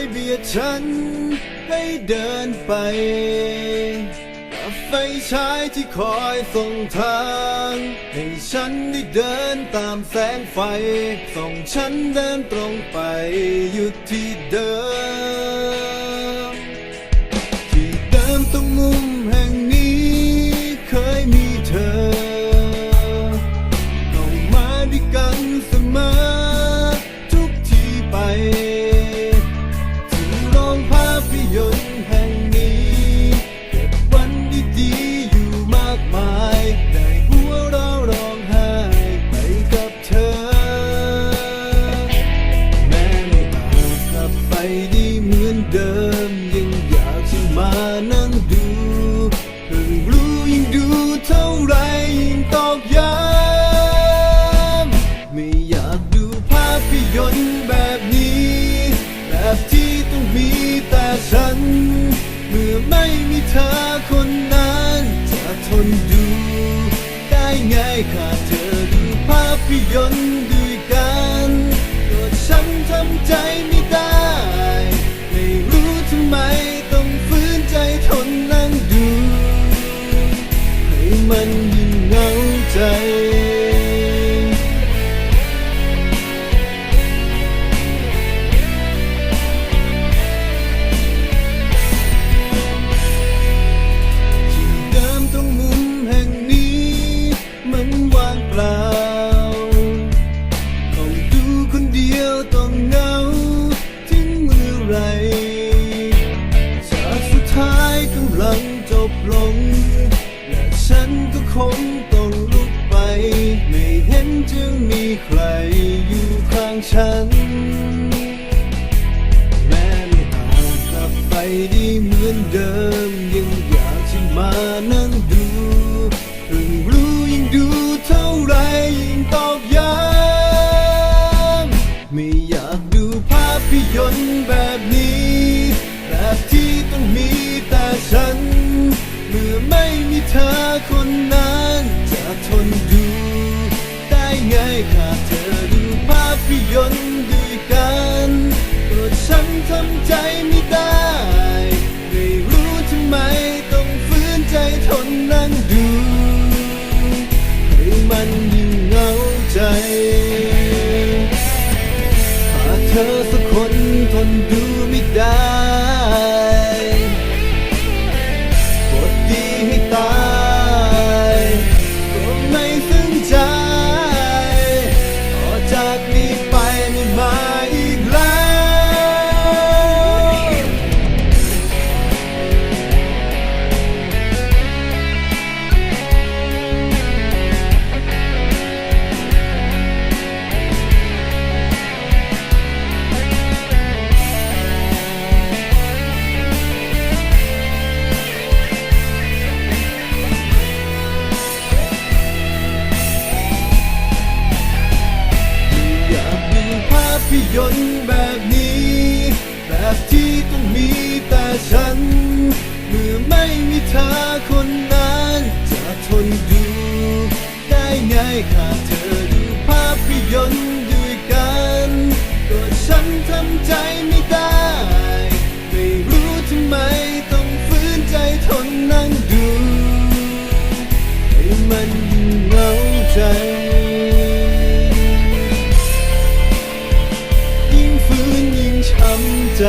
นที่ย้อยเบียดฉันให้เดินไปไฟฉายที่คอยส่งทางให้ฉันได้เดินตามแสงไฟ ส่งฉันเดินตรงไปหยุดที่เดิม ขาดเธอดูภาพยนตร์ด้วยกันตัวฉันทำใจไม่ได้ ไม่รู้ทำไมต้องฝืนใจทนนั่งดู ให้มันยิ่งเหงาใจ ฉันก็คงต้องลุกไป ไม่เห็นจึงมีใครอยู่ข้างฉัน แม้ไม่อาจกลับไปได้เหมือนเดิม ยังอยากจะมานั่งดูเพิ่งรู้ยิ่งดูเท่าไรยิ่งตอกย้ำไม่อยากดูภาพยนตร์แบบนี้ แบบที่ต้องมีแต่ฉัน มื่อไม่มีเธอคนนั้น จะทนดู ได้ไงขาดเธอดูภาพยนตร์ด้วยกันก็ฉันทำใจไม่ได้ ไม่รู้ทำไมต้องฝืนใจทนนั่งดูให้มันยิ่งเหงาใจหากเธอสักคน ยนตร์แบบนี้ แบบที่ต้องมีแต่ฉัน เมื่อไม่มีเธอคนนั้น จะทนดู ได้ไงขาดเธอดูภาพยนตร์ด้วยกันก็ฉันทำใจไม่ได้ ไม่รู้ทำไมต้องำใจ